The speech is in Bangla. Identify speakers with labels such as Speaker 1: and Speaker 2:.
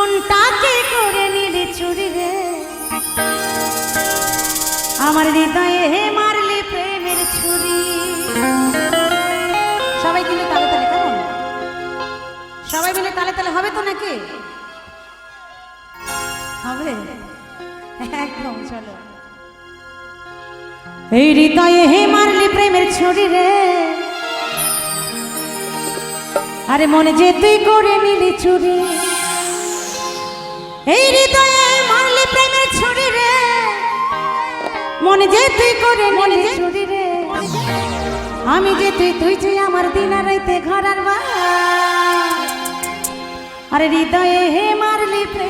Speaker 1: মনটাকে করে নিলে চুরি রে। আমার হৃদয়ে হে মারলে প্রেমের ছুরি। সবাই কিন্তু তালে তালে, কেমন? সবাই মিলে তালে তালে হবে তো নাকি? হবে? একদম, চলো। এই হৃদয়ে হে প্রেমের ছুরি রে। আরে মনে যে তুই করে নিলি চুরি। এই হৃদয়ে মারলি প্রেমের ছুরি রে। মনে যে তুই করে মনে যে ছুরি রে। আমি যে তুই তুই যে আমার দিন আর রাইতে ঘরার বা আরে হৃদয়ে হে মারলি প্রেমের